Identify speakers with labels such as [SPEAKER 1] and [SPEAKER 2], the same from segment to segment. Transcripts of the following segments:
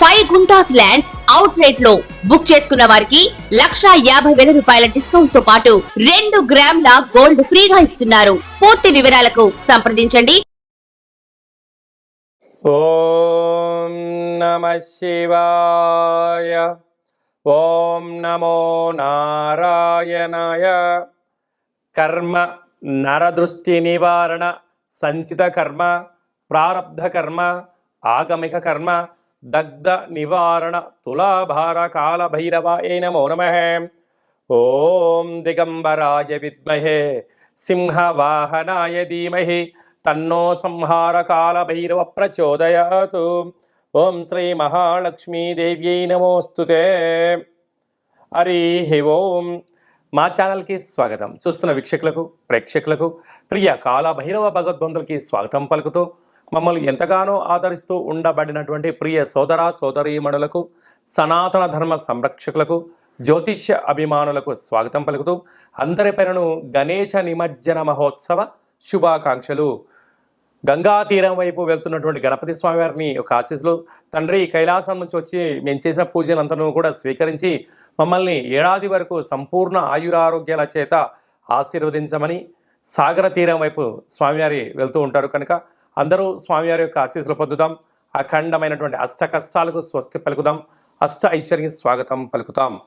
[SPEAKER 1] Five guntas land out రేట్లో book చేసుకున్న వారికి లక్షా యాభై వేల రూపాయల డిస్కౌంట్తో పాటు రెండు గ్రాముల గోల్డ్ ఫ్రీగా ఇస్తున్నారు. పూర్తి వివరాలకు సంప్రదించండి.
[SPEAKER 2] ఓం నమ శివాయ. ఓం నమో నారాయణాయ. కర్మ నరదృష్టి నివారణ సంచిత కర్మ ప్రారబ్ధ కర్మ ఆగమిక కర్మ దగ్ధ నివారణ తులాభార కాల భైరవాయ నమో నమ. ఓం దిగంబరాయ విద్మహే సింహవాహనాయ ధీమహి తన్నో సంహార కాల భైరవ ప్రచోదయాతు. ఓం శ్రీ మహాలక్ష్మీదేవ్యై నమోస్తుతే. హరి ఓం. మా ఛానల్కి స్వాగతం. చూస్తున్న వీక్షకులకు ప్రేక్షకులకు ప్రియ కాల భైరవ భగవద్బంధులకి స్వాగతం పలుకుతూ మమ్మల్ని ఎంతగానో ఆదరిస్తూ ఉండబడినటువంటి ప్రియ సోదర సోదరీమణులకు సనాతన ధర్మ సంరక్షకులకు జ్యోతిష్య అభిమానులకు స్వాగతం పలుకుతూ అందరి పేరును గణేశ నిమజ్జన మహోత్సవ శుభాకాంక్షలు. గంగా తీరం వైపు వెళ్తున్నటువంటి గణపతి స్వామి వారిని ఒక ఆశీస్సులు తండ్రి కైలాసం నుంచి వచ్చి మేము చేసిన పూజలంతను కూడా స్వీకరించి మమ్మల్ని ఏడాది వరకు సంపూర్ణ ఆయురారోగ్యాల చేత ఆశీర్వదించమని సాగర తీరం వైపు స్వామివారి వెళ్తూ ఉంటారు కనుక అందరూ స్వామివారి యొక్క ఆశీస్సులు పొందుదాం. అఖండమైనటువంటి అష్ట కష్టాలకు స్వస్తి పలుకుదాం. అష్ట ఐశ్వర్య స్వాగతం పలుకుతాం.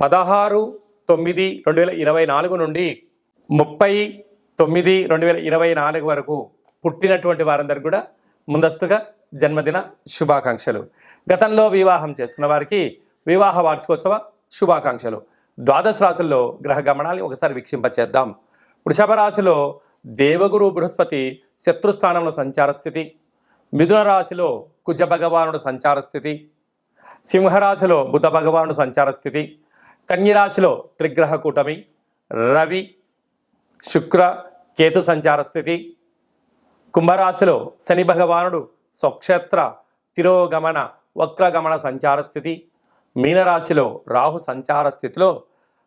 [SPEAKER 2] పదహారు తొమ్మిది రెండు వేల ఇరవై నాలుగు నుండి ముప్పై తొమ్మిది రెండు వేల ఇరవై నాలుగు వరకు పుట్టినటువంటి వారందరికీ కూడా ముందస్తుగా జన్మదిన శుభాకాంక్షలు. గతంలో వివాహం చేసుకున్న వారికి వివాహ వార్షికోత్సవ శుభాకాంక్షలు. ద్వాదశ రాశుల్లో గ్రహ గమనాన్ని ఒకసారి వీక్షింపచేద్దాం. వృషభ రాశిలో దేవగురు బృహస్పతి శత్రుస్థానంలో సంచార స్థితి. మిథున రాశిలో కుజ భగవానుడు సంచార స్థితి. సింహరాశిలో బుధ భగవానుడు సంచార స్థితి. కన్యరాశిలో త్రిగ్రహ కూటమి. రవి శుక్ర కేతు సంచార స్థితి. కుంభరాశిలో శని భగవానుడు స్వక్షేత్ర తిరోగమన వక్రగమన సంచార స్థితి. మీనరాశిలో రాహు సంచార స్థితిలో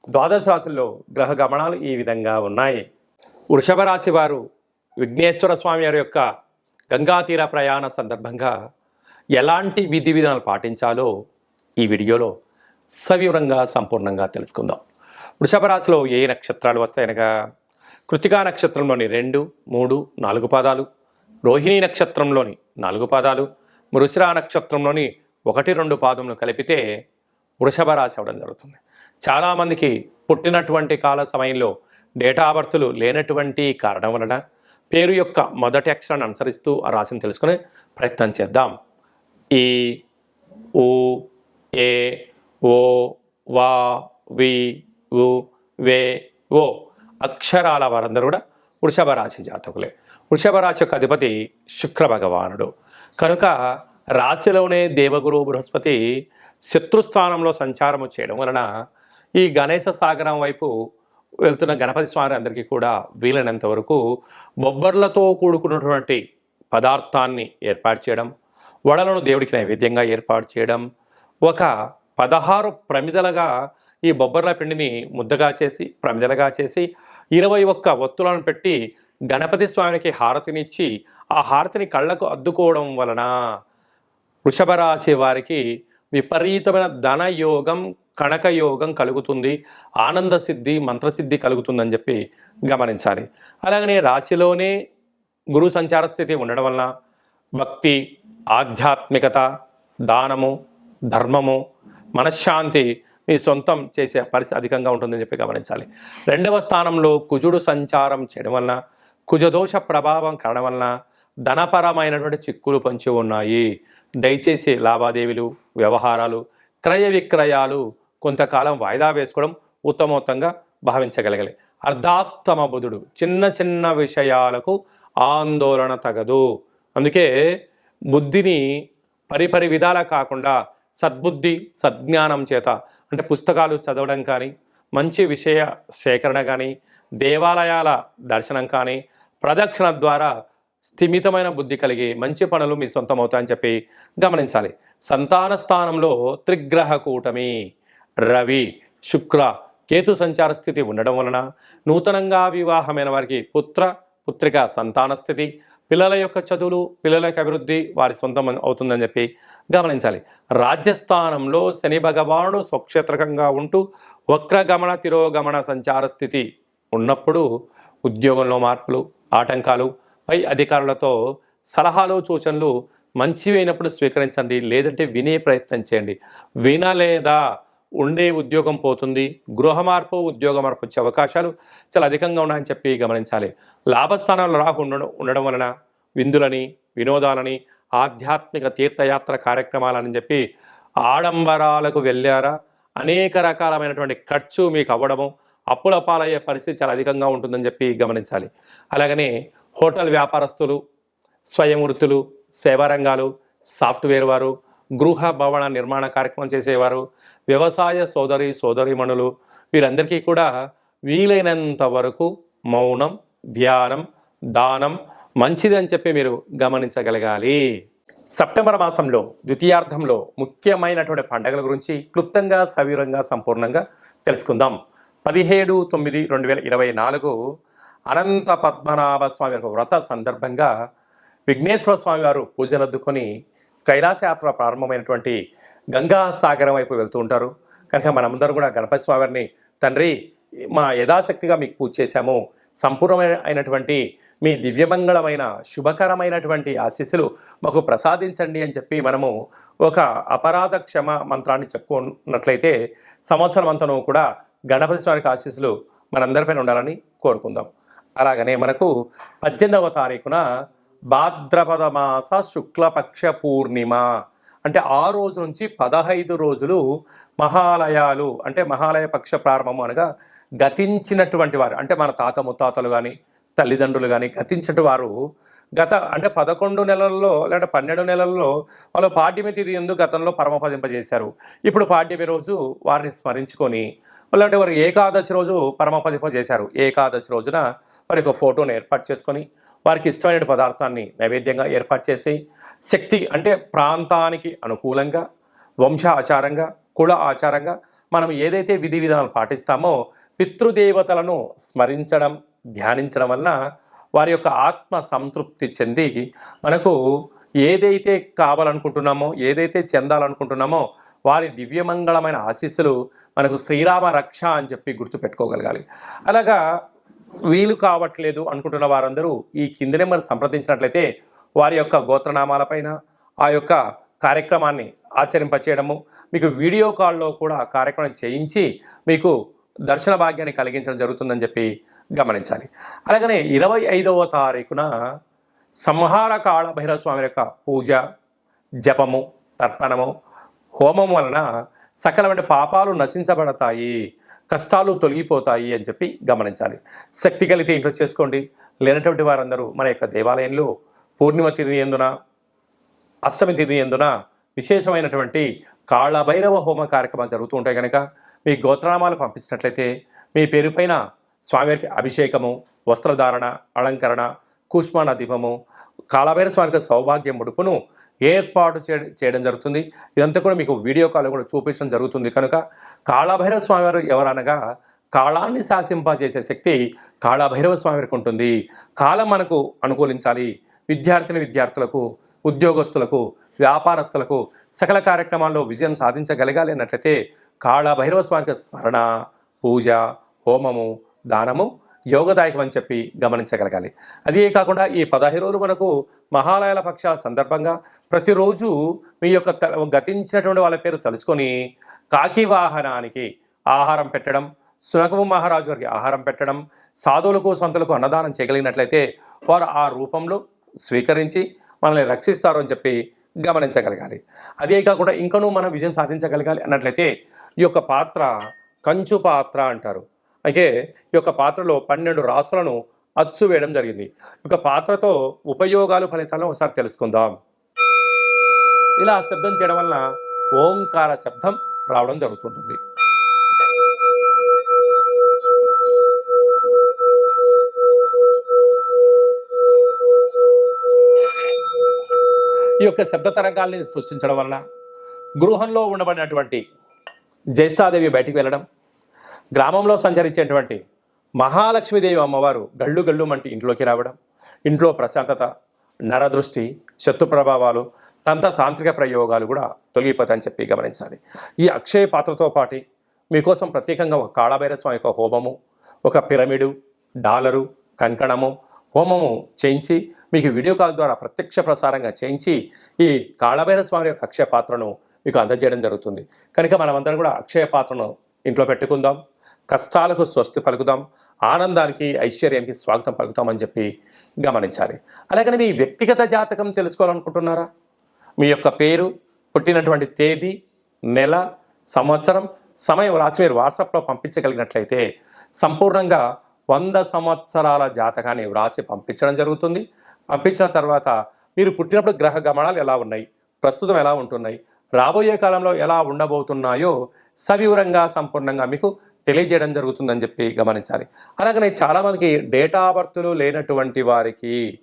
[SPEAKER 2] ద్వాదశ రాశుల్లో గ్రహ గమనాలు ఈ విధంగా ఉన్నాయి. వృషభ రాశి వారు విఘ్నేశ్వర స్వామి వారి యొక్క గంగా తీర ప్రయాణ సందర్భంగా ఎలాంటి విధి విధానాలు పాటించాలో ఈ వీడియోలో సవివరంగా సంపూర్ణంగా తెలుసుకుందాం. వృషభ రాశిలో ఏ నక్షత్రాలు వస్తాయనగా? కృతికా నక్షత్రంలోని రెండు మూడు నాలుగు పాదాలు. రోహిణీ నక్షత్రంలోని నాలుగు పాదాలు. మృషిరా నక్షత్రంలోని ఒకటి రెండు పాదములు కలిపితే వృషభ రాశి అవడం జరుగుతుంది. చాలామందికి పుట్టినటువంటి కాల సమయంలో డేటా బర్తులు లేనటువంటి కారణం వలన పేరు యొక్క మొదటి అక్షరాన్ని అనుసరిస్తూ ఆ రాశిని తెలుసుకునే ప్రయత్నం చేద్దాం. ఈ ఉ ఏ ఓ వా వి ఉ వే ఓ అక్షరాల వారందరూ కూడా వృషభ రాశి జాతకులే. వృషభ రాశి యొక్క అధిపతి శుక్ర భగవానుడు. కనుక రాశిలోనే దేవగురు బృహస్పతి శత్రుస్థానంలో సంచారము చేయడం వలన ఈ గణేశ సాగరం వైపు వెళ్తున్న గణపతి స్వామి అందరికీ కూడా వీలైనంత వరకు బొబ్బర్లతో కూడుకున్నటువంటి పదార్థాన్ని ఏర్పాటు చేయడం వడలను దేవుడికి నైవేద్యంగా ఏర్పాటు చేయడం ఒక పదహారు ప్రమిదలుగా ఈ బొబ్బర్ల పిండిని ముద్దగా చేసి ప్రమిదలుగా చేసి ఇరవై ఒక్క ఒత్తులను పెట్టి గణపతి స్వామికి హారతినిచ్చి ఆ హారతిని కళ్ళకు అద్దుకోవడం వలన వృషభ రాశి వారికి విపరీతమైన ధనయోగం కణకయోగం కలుగుతుంది ఆనంద సిద్ధి మంత్రసిద్ధి కలుగుతుందని చెప్పి గమనించాలి. అలాగనే రాశిలోనే గురు సంచార స్థితి ఉండడం వలన భక్తి ఆధ్యాత్మికత దానము ధర్మము మనశ్శాంతి మీ సొంతం చేసే పరిస్థితి అధికంగా ఉంటుందని చెప్పి గమనించాలి. రెండవ స్థానంలో కుజుడు సంచారం చేయడం వలన కుజదోష ప్రభావం కావడం వలన ధనపరమైనటువంటి చిక్కులు పొంచి ఉన్నాయి. దయచేసి లావాదేవీలు వ్యవహారాలు క్రయ విక్రయాలు కొంతకాలం వాయిదా వేసుకోవడం ఉత్తమోత్తంగా భావించగలగాలి. అర్ధాస్తమ బుధుడు చిన్న చిన్న విషయాలకు ఆందోళన తగదు. అందుకే బుద్ధిని పరిపరి విధాల కాకుండా సద్బుద్ధి సద్జ్ఞానం చేత అంటే పుస్తకాలు చదవడం కానీ మంచి విషయ సేకరణ కానీ దేవాలయాల దర్శనం కానీ ప్రదక్షిణ ద్వారా స్థిమితమైన బుద్ధి కలిగి మంచి పనులు మీ సొంతం అవుతాయని చెప్పి గమనించాలి. సంతాన స్థానంలో త్రిగ్రహ కూటమి రవి శుక్ర కేతు సంచార స్థితి ఉండడం వలన నూతనంగా వివాహమైన వారికి పుత్ర పుత్రిక సంతాన స్థితి పిల్లల యొక్క చదువులు పిల్లల యొక్క అభివృద్ధి వారి సొంతం అవుతుందని చెప్పి గమనించాలి. రాజ్యస్థానంలో శని భగవానుడు స్వక్షేత్రకంగా ఉంటూ వక్రగమన తిరోగమన సంచార స్థితి ఉన్నప్పుడు ఉద్యోగంలో మార్పులు ఆటంకాలు పై అధికారులతో సలహాలు సూచనలు మంచివైనప్పుడు స్వీకరించండి లేదంటే వినే ప్రయత్నం చేయండి. వినలేదా ఉండే ఉద్యోగం పోతుంది గృహ మార్పు ఉద్యోగ మార్పు వచ్చే అవకాశాలు చాలా అధికంగా ఉన్నాయని చెప్పి గమనించాలి. లాభస్థానాలు రాకుండా ఉండడం ఉండడం వలన విందులని వినోదాలని ఆధ్యాత్మిక తీర్థయాత్ర కార్యక్రమాలని చెప్పి ఆడంబరాలకు వెళ్ళారా? అనేక రకాలమైనటువంటి ఖర్చు మీకు అవ్వడము అప్పుల పాలయ్యే పరిస్థితి చాలా అధికంగా ఉంటుందని చెప్పి గమనించాలి. అలాగనే హోటల్ వ్యాపారస్తులు స్వయం వృత్తులు సేవా రంగాలు సాఫ్ట్వేర్ వారు గృహ భవన నిర్మాణ కార్యక్రమం చేసేవారు వ్యవసాయ సోదరి సోదరిమణులు వీరందరికీ కూడా వీలైనంత వరకు మౌనం ధ్యానం దానం మంచిదని చెప్పి మీరు గమనించగలగాలి. సెప్టెంబర్ మాసంలో ద్వితీయార్థంలో ముఖ్యమైనటువంటి పండుగల గురించి క్లుప్తంగా సవివరంగా సంపూర్ణంగా తెలుసుకుందాం. పదిహేడు తొమ్మిది రెండు వేల ఇరవై నాలుగు అనంత పద్మనాభ స్వామి యొక్క వ్రత సందర్భంగా విఘ్నేశ్వర స్వామి వారు పూజలు అద్దుకొని కైలాసయాత్ర ప్రారంభమైనటువంటి గంగా సాగరం వైపు వెళ్తూ ఉంటారు. కనుక మనమందరం కూడా గణపతి స్వామిని తండ్రి మా యథాశక్తిగా మీకు పూజ చేశాము. సంపూర్ణమైన అయినటువంటి మీ దివ్యమంగళమైన శుభకరమైనటువంటి ఆశీస్సులు మాకు ప్రసాదించండి అని చెప్పి మనము ఒక అపరాధ క్షమ మంత్రాన్ని చెప్పుకున్నట్లయితే సంవత్సరం అంతను కూడా గణపతి స్వామికి ఆశీస్సులు మనందరిపైన ఉండాలని కోరుకుందాం. అలాగనే మనకు పద్దెనిమిదవ తారీఖున భాద్రపద మాస శుక్లపక్ష పూర్ణిమ. అంటే ఆ రోజు నుంచి పదహైదు రోజులు మహాలయాలు అంటే మహాలయ పక్ష ప్రారంభము అనగా గతించినటువంటి వారు అంటే మన తాత ముత్తాతలు కానీ తల్లిదండ్రులు కానీ గతించిన వారు గత అంటే పదకొండు నెలల్లో లేదా పన్నెండు నెలల్లో వాళ్ళు పాడ్యమి తిది ఎందు గతంలో పరమపదింపజేశారు. ఇప్పుడు పాడ్యమి రోజు వారిని స్మరించుకొని లేదంటే వారు ఏకాదశి రోజు పరమపదింపజేశారు. ఏకాదశి రోజున వారి యొక్క ఫోటోను ఏర్పాటు చేసుకొని వారికి ఇష్టమైన పదార్థాన్ని నైవేద్యంగా ఏర్పాటు చేసి శక్తి అంటే ప్రాంతానికి అనుకూలంగా వంశ ఆచారంగా కుల ఆచారంగా మనం ఏదైతే విధి విధానాలు పాటిస్తామో పితృదేవతలను స్మరించడం ధ్యానించడం వలన వారి యొక్క ఆత్మ సంతృప్తి చెంది మనకు ఏదైతే కావాలనుకుంటున్నామో ఏదైతే చెందాలనుకుంటున్నామో వారి దివ్యమంగళమైన ఆశీస్సులు మనకు శ్రీరామ రక్ష అని చెప్పి గుర్తుపెట్టుకోగలగాలి. అలాగా వీలు కావట్లేదు అనుకుంటున్న వారందరూ ఈ కింది నెంబర్ సంప్రదించినట్లయితే వారి యొక్క గోత్రనామాలపైన ఆ యొక్క కార్యక్రమాన్ని ఆచరింపచేయడము మీకు వీడియో కాల్లో కూడా కార్యక్రమం చేయించి మీకు దర్శన భాగ్యాన్ని కలిగించడం జరుగుతుందని చెప్పి గమనించాలి. అలాగనే ఇరవై ఐదవ తారీఖున సంహార కాళ భైరవ స్వామి యొక్క పూజ జపము తర్పణము హోమం వలన సకలమైన పాపాలు నశించబడతాయి. కష్టాలు తొలగిపోతాయి అని చెప్పి గమనించాలి. శక్తి కలిగితే ఇంట్లో చేసుకోండి. లేనటువంటి వారందరూ మన యొక్క దేవాలయంలో పూర్ణిమ తిథి ఎందున అష్టమి తిథి ఎందున విశేషమైనటువంటి కాళభైరవ హోమ కార్యక్రమాలు జరుగుతూ ఉంటాయి కనుక మీ గోత్రనామాలు పంపించినట్లయితే మీ పేరుపైన స్వామివారికి అభిషేకము వస్త్రధారణ అలంకరణ కూష్మాణ దీపము కాళభైర స్వామికి సౌభాగ్య ముడుపును ఏర్పాటు చే- చేయడం జరుగుతుంది. ఇదంతా కూడా మీకు వీడియో కాల్ కూడా చూపించడం జరుగుతుంది. కనుక కాళభైరవ స్వామివారు ఎవరనగా కాళాన్ని శాసింపజేసే శక్తి కాళభైరవ స్వామివారికి ఉంటుంది. కాలం మనకు అనుకూలించాలి. విద్యార్థిని విద్యార్థులకు ఉద్యోగస్తులకు వ్యాపారస్తులకు సకల కార్యక్రమాల్లో విజయం సాధించగలగాలి అన్నట్లయితే కాళభైరవ స్వామికి స్మరణ పూజ హోమము దానము యోగదాయకం అని చెప్పి గమనించగలగాలి. అదే కాకుండా ఈ పదహైదు రోజులు మనకు మహాలయాల పక్షాల సందర్భంగా ప్రతిరోజు మీ యొక్క గతించినటువంటి వాళ్ళ పేరు తెలుసుకొని కాకి వాహనానికి ఆహారం పెట్టడం సునకము మహారాజు గారికి ఆహారం పెట్టడం సాధువులకు సంతులకు అన్నదానం చేయగలిగినట్లయితే వారు ఆ రూపంలో స్వీకరించి మనల్ని రక్షిస్తారు అని చెప్పి గమనించగలగాలి. అదే కాకుండా ఇంకనూ మనం విజయం సాధించగలగాలి అన్నట్లయితే ఈ యొక్క పాత్ర కంచు పాత్ర అంటారు. అయితే ఈ యొక్క పాత్రలో పన్నెండు రాసులను అచ్చు వేయడం జరిగింది. ఒక పాత్రతో ఉపయోగాలు ఫలితాలను ఒకసారి తెలుసుకుందాం. ఇలా శబ్దం చేయడం వలన ఓంకార శబ్దం రావడం జరుగుతుంటుంది. ఈ యొక్క శబ్ద తరంగాల్ని సృష్టించడం వలన గృహంలో ఉండబడినటువంటి జ్యేష్ఠాదేవి బయటికి వెళ్ళడం గ్రామంలో సంచరించేటువంటి మహాలక్ష్మీదేవి అమ్మవారు గళ్ళు గళ్ళు మంటి ఇంట్లోకి రావడం ఇంట్లో ప్రశాంతత నరదృష్టి శత్రు ప్రభావాలు తంత తాంత్రిక ప్రయోగాలు కూడా తొలగిపోతాయని చెప్పి గమనించాలి. ఈ అక్షయ పాత్రతో పాటు మీకోసం ప్రత్యేకంగా ఒక కాళభైర స్వామి యొక్క హోమము ఒక పిరమిడు డాలరు కంకణము హోమము చేయించి మీకు వీడియో కాల్ ద్వారా ప్రత్యక్ష ప్రసారంగా చేయించి ఈ కాళభైరస్వామి యొక్క అక్షయ పాత్రను మీకు అందజేయడం జరుగుతుంది. కనుక మనమందరం కూడా అక్షయ పాత్రను ఇంట్లో పెట్టుకుందాం. కష్టాలకు స్వస్తి పలుకుదాం ఆనందానికి ఐశ్వర్యానికి స్వాగతం పలుకుతామని చెప్పి గమనించాలి. అలాగని మీ వ్యక్తిగత జాతకం తెలుసుకోవాలనుకుంటున్నారా? మీ యొక్క పేరు పుట్టినటువంటి తేదీ నెల సంవత్సరం సమయం రాసి మీరు వాట్సాప్లో పంపించగలిగినట్లయితే సంపూర్ణంగా వంద సంవత్సరాల జాతకాన్ని వ్రాసి పంపించడం జరుగుతుంది. పంపించిన తర్వాత మీరు పుట్టినప్పుడు గ్రహ గమనాలు ఎలా ఉన్నాయి? ప్రస్తుతం ఎలా ఉంటున్నాయి? రాబోయే కాలంలో ఎలా ఉండబోతున్నాయో సవివరంగా సంపూర్ణంగా మీకు తెలియజేయడం జరుగుతుందని చెప్పి గమనించాలి. అలాగనే చాలామందికి డేటా బర్త్లు లేనటువంటి వారికి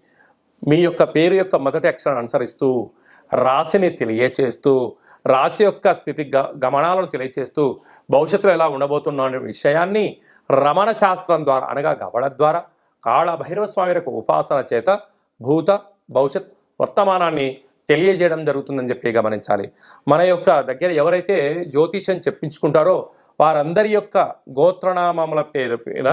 [SPEAKER 2] మీ యొక్క పేరు యొక్క మొదటి అక్షరాన్ని అనుసరిస్తూ రాశిని తెలియచేస్తూ రాశి యొక్క స్థితి గ- గమనాలను తెలియచేస్తూ భవిష్యత్తులో ఎలా ఉండబోతున్నా అనే విషయాన్ని రమణ శాస్త్రం ద్వారా అనగా గవడ ద్వారా కాళ భైరవ స్వామి యొక్క ఉపాసన చేత భూత భవిష్యత్ వర్తమానాన్ని తెలియజేయడం జరుగుతుందని చెప్పి గమనించాలి. మన యొక్క దగ్గర ఎవరైతే జ్యోతిష్యం చెప్పించుకుంటారో వారందరి యొక్క గోత్రనామముల పేరు పైన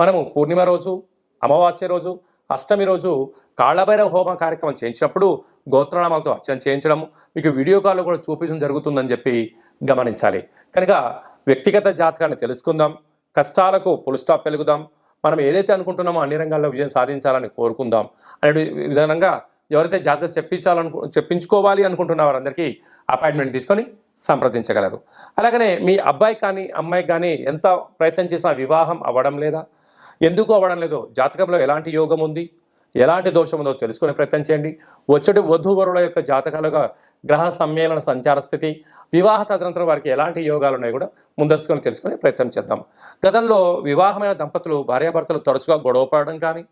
[SPEAKER 2] మనము పూర్ణిమ రోజు అమావాస్య రోజు అష్టమి రోజు కాళ్ళభైరవ హోమ కార్యక్రమం చేయించినప్పుడు గోత్రనామాలతో అర్చన చేయించడం మీకు వీడియో కాల్లో కూడా చూపించడం జరుగుతుందని చెప్పి గమనించాలి. కనుక వ్యక్తిగత జాతకాన్ని తెలుసుకుందాం కష్టాలకు పులుస్టాప్ స్టాప్ మనం ఏదైతే అనుకుంటున్నామో అన్ని రంగాల్లో విజయం సాధించాలని కోరుకుందాం అనే విధంగా ఎవరైతే జాతకం చెప్పించాలను చెప్పించుకోవాలి అనుకుంటున్న వారందరికీ అపాయింట్మెంట్ తీసుకొని సంప్రదించగలరు. అలాగనే మీ అబ్బాయి కానీ అమ్మాయి కానీ ఎంత ప్రయత్నం చేసినా వివాహం అవ్వడం లేదా? ఎందుకు అవ్వడం లేదో? జాతకంలో ఎలాంటి యోగం ఉంది? ఎలాంటి దోషం ఉందో తెలుసుకునే ప్రయత్నం చేయండి. వచ్చటి వధూవరుల యొక్క జాతకాలుగా గ్రహ సమ్మేళన సంచార స్థితి వివాహ తదనంతరం వారికి ఎలాంటి యోగాలు ఉన్నాయో కూడా ముందస్తుకొని తెలుసుకునే ప్రయత్నం చేద్దాం. గతంలో వివాహమైన దంపతులు భార్యాభర్తలు తరచుగా గొడవపడడం కానీ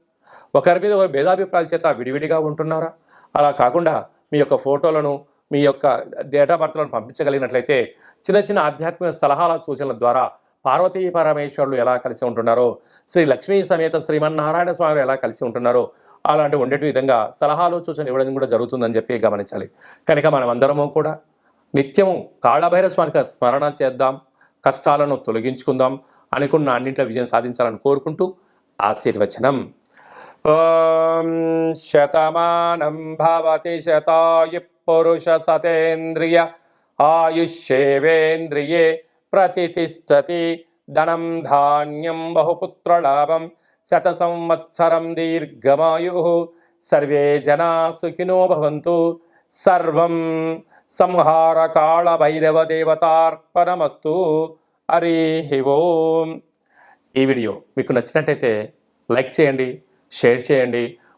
[SPEAKER 2] ఒకరి మీద ఒక భేదాభిప్రాయాల చేత విడివిడిగా ఉంటున్నారా? అలా కాకుండా మీ యొక్క ఫోటోలను మీ యొక్క డేటా బర్త్లను పంపించగలిగినట్లయితే చిన్న చిన్న ఆధ్యాత్మిక సలహాల సూచనల ద్వారా పార్వతీ పరమేశ్వరులు ఎలా కలిసి ఉంటున్నారో శ్రీ లక్ష్మీ సమేత శ్రీమన్నారాయణ స్వామి ఎలా కలిసి ఉంటున్నారో అలాంటి ఉండేటి విధంగా సలహాలు సూచనలు ఇవ్వడం కూడా జరుగుతుందని చెప్పి గమనించాలి. కనుక మనం అందరము కూడా నిత్యము కాళభైర స్వామికి స్మరణ చేద్దాం కష్టాలను తొలగించుకుందాం అనుకున్న అన్నింటిలో విజయం సాధించాలని కోరుకుంటూ ఆశీర్వచనం. ఓం శతమానం భవతి శతాయు పురుష సతేంద్రియ ఆయుష్యేవేంద్రియే ప్రతిష్టతి ధనం ధాన్యం బహుపుత్రలాభం శత సంవత్సరం దీర్ఘమాయు సర్వే జనా సుఖినో భవంతు సర్వం సంహార కాళ భైరవ దేవతార్పణమస్తు హరి ఓం ఈ వీడియో మీకు నచ్చినట్టయితే లైక్ చేయండి షేర్ చేయండి